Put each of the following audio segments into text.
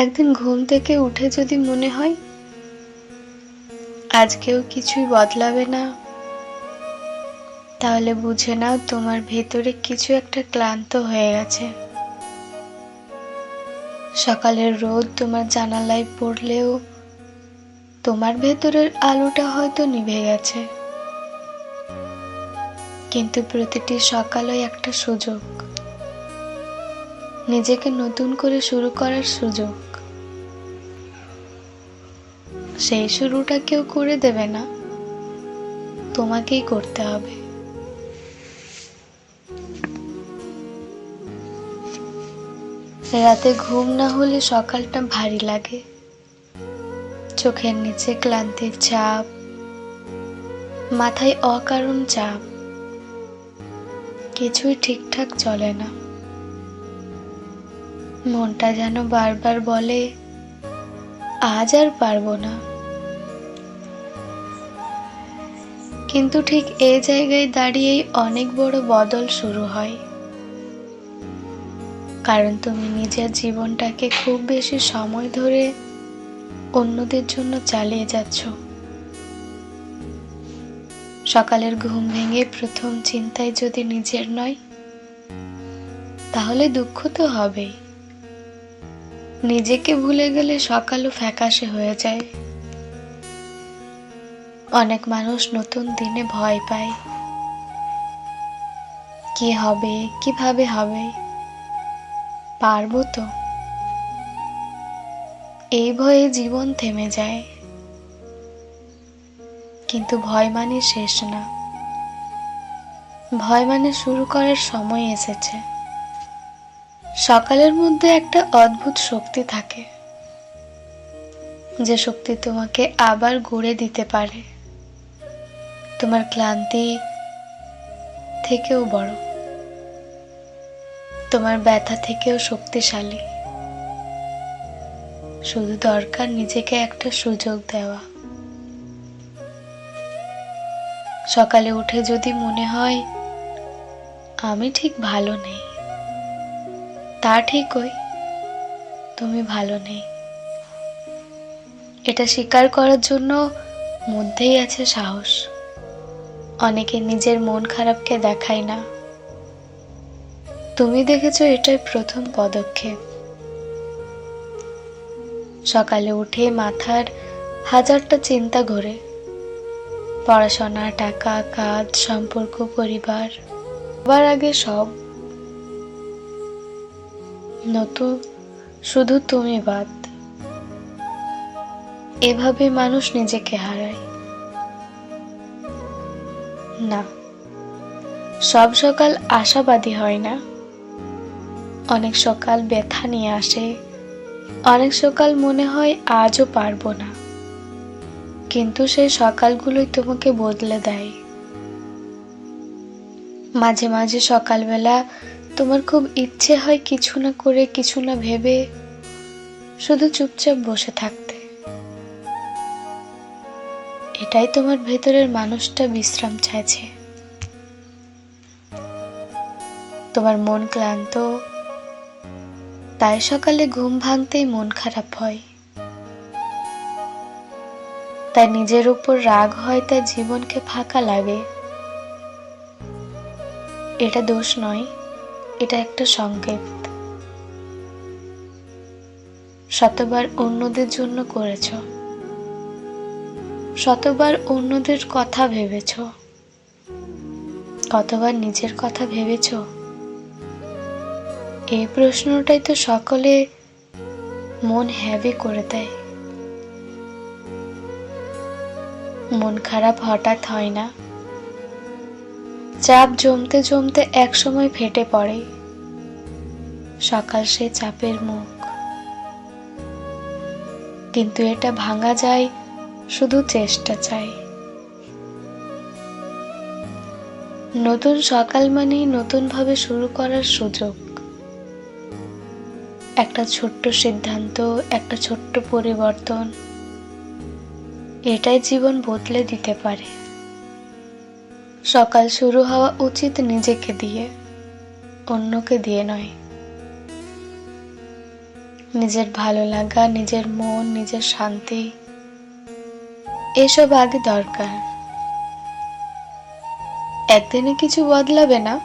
একদিন ঘুম থেকে উঠে যদি মনে হয় আজকেও কিছুই বদলাবে না, তাহলে বুঝে নাও তোমার ভেতরে কিছু একটা ক্লান্ত হয়ে গেছে। সকালের রোদ তোমার জানালায় পড়লেও তোমার ভেতরের আলোটা হয়তো নিভে গেছে। কিন্তু প্রতিটি সকালই একটা সুযোগ। নিজেকে নতুন করে শুরু করার সুযোগ। সেই শুরুটা কেউ করে দেবে না। তোমাকেই করতে হবে। রাতে ঘুম না হলে সকালটা ভারী লাগে। চোখের নিচে ক্লান্তির চাপ। মাথায় অকারণ চাপ। কিছুই ঠিকঠাক চলে না। মনটা যেন বারবার বলে, আজ আর পারব না। কিন্তু ঠিক এই জায়গায় দাঁড়িয়েই অনেক বড় বদল শুরু হয়। কারণ তুমি নিজের জীবনটাকে খুব বেশি সময় ধরে অন্যদের জন্য চালিয়ে যাচ্ছ। সকালের ঘুম ভেঙে প্রথম চিন্তায় যদি নিজের নয়, তাহলে দুঃখ তো হবেই। নিজেকে ভুলে গেলে সকালও ফ্যাকাশে হয়ে যায়। অনেক মানুষ নতুন দিনে ভয় পায়। কি হবে, কীভাবে হবে? পারব তো? এই ভয়ে জীবন থেমে যায়। কিন্তু ভয় মানে শেষ না। ভয় মানে শুরু করার সময় এসেছে। সকালের মধ্যে একটা অদ্ভুত শক্তি থাকে। যে শক্তি তোমাকে আবার গড়ে দিতে পারে। তোমার ক্লান্তি থেকেও বড়। তোমার ব্যথা থেকেও শক্তিশালী। শুধু দরকার নিজেকে একটা সুযোগ দেওয়া। সকালে উঠে যদি মনে হয়, আমি ঠিক ভালো নেই। তা ঠিকই, তুমি ভালো নেই। এটা স্বীকার করার জন্য মধ্যেই আছে সাহস। অনেকে নিজের মন খারাপকে দেখায় না। তুমি দেখেছ এটাই প্রথম পদক্ষেপ। সকালে উঠে মাথার হাজারটা চিন্তা ঘোরে। পড়াশোনা, টাকা, কাজ, সম্পর্ক, পরিবার, সবার আগে সব। নতুন শুধু তুমি বাদ। এভাবে মানুষ নিজেকে হারায়। না। সব সকাল আশাবাদী হয় না। অনেক সকাল ব্যথা নিয়ে আসে। অনেক সকাল মনে হয় আজও পারব না। কিন্তু সেই সকালগুলোই তোমাকে বদলে দেয়। মাঝে মাঝে সকালবেলা তোমার খুব ইচ্ছে হয় কিছু না করে কিছু না ভেবে শুধু চুপচাপ বসে থাকতে। এটাই তোমার ভেতরের মানুষটা বিশ্রাম চাইছে। তোমার মন ক্লান্ত, তাই সকালে ঘুম ভাঙতেই মন খারাপ হয়। তাই নিজের উপর রাগ হয়, তাই জীবনকে ফাঁকা লাগে। এটা দোষ নয়, এটা একটা সংকেত। শতবার অন্যদের জন্য করেছ। শতবার অন্যদের কথা ভেবেছ? কতবার নিজের কথা ভেবেছ? এই প্রশ্নটাই তো সকলে মন হ্যাভি করে দেয়। মন খারাপ হঠাৎ হয় না। চাপ জমতে জমতে এক সময় ফেটে পড়ে। সকাল সে চাপের মুখ। কিন্তু এটা ভাঙা যায় শুধু চেষ্টা চাই। নতুন সকাল মানেই নতুনভাবে শুরু করার সুযোগ। একটা ছোট্ট সিদ্ধান্ত, একটা ছোট্ট পরিবর্তন, এটাই জীবন বদলে দিতে পারে। সকাল শুরু হওয়া উচিত নিজেকে দিয়ে, অন্যকে দিয়ে নয়। নিজের ভালো লাগা, নিজের মন, নিজের শান্তি এসব আগে দরকার। একদিনে কিছু বদলাবে না।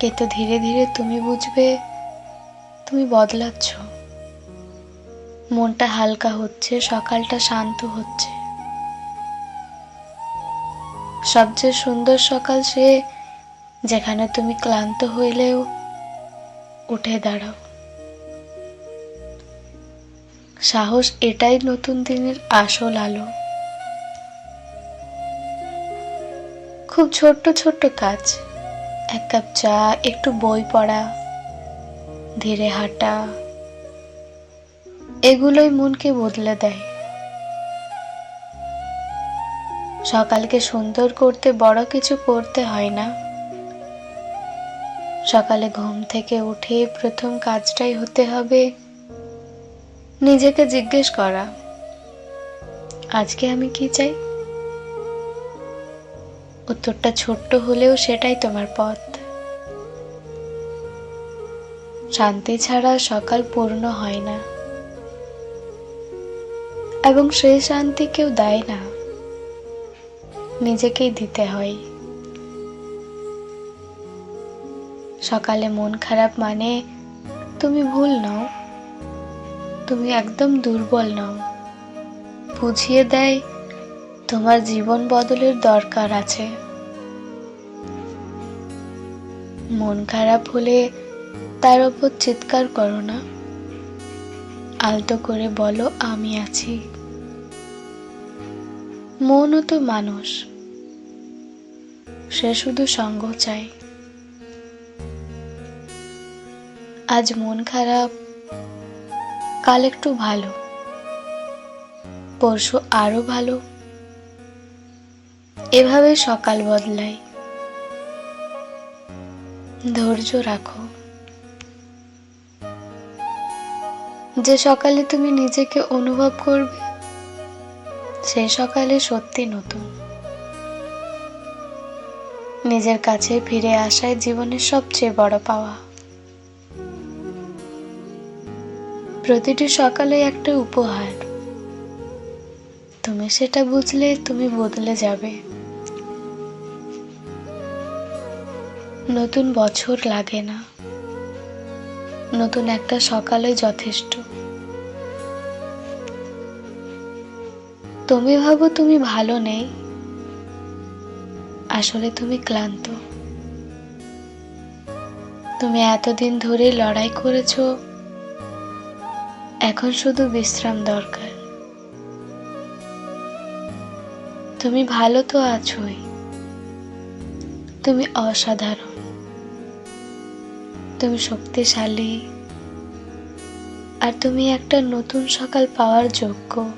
কিন্তু ধীরে ধীরে তুমি বুঝবে, তুমি বদলাচ্ছ। মনটা হালকা হচ্ছে, সকালটা শান্ত হচ্ছে। সবচেয়ে সুন্দর সকাল সে, যেখানে তুমি ক্লান্ত হইলেও উঠে দাঁড়াও। সাহস এটাই নতুন দিনের আসল আলো। খুব ছোট্ট ছোট্ট কাজ। এক কাপ চা, একটু বই পড়া, ধীরে হাঁটা। এগুলোই মনকে বদলে দেয়। সকালকে সুন্দর করতে বড় কিছু করতে হয় না। সকালে ঘুম থেকে উঠে প্রথম কাজটাই হতে হবে নিজেকে জিজ্ঞেস করা। আজকে আমি কি চাই? উত্তরটা ছোট্ট হলেও সেটাই তোমার পথ। শান্তি ছাড়া সকাল পূর্ণ হয় না। এবং সেই শান্তি কেউ দেয় না। নিজেকেই দিতে হয়। সকালে মন খারাপ মানে তুমি ভুল নাও। তুমি একদম দুর্বল নাও। বুঝিয়ে দেয়, তোমার জীবন বদলের দরকার আছে। মন খারাপ হলে তার ওপর চিৎকার করো না। আলতো করে বলো, আমি আছি। মনও তো মানুষ। সে শুধু সঙ্গ চায়। আজ মন খারাপ কাল একটু ভালো। পরশু আরও ভালো। এভাবে সকাল বদলায়। ধৈর্য রাখো। যে সকালে তুমি নিজেকে অনুভব করবে, সে সকালে সত্যি নতুন। নিজের কাছে ফিরে আসাই জীবনের সবচেয়ে বড় পাওয়া। প্রতিটি সকালে একটা উপহার। তুমি সেটা বুঝলে তুমি বদলে যাবে। নতুন বছর লাগে না। নতুন একটা সকালে যথেষ্ট। তুমি ভাবো তুমি ভালো নেই। আসলে তুমি ক্লান্ত। তুমি এতদিন ধরে লড়াই করেছ এখন শুধু বিশ্রাম দরকার। তুমি ভালো তো আছোই। তুমি অসাধারণ। তুমি শক্তিশালী। আর তুমি একটা নতুন সকাল পাওয়ার যোগ্য।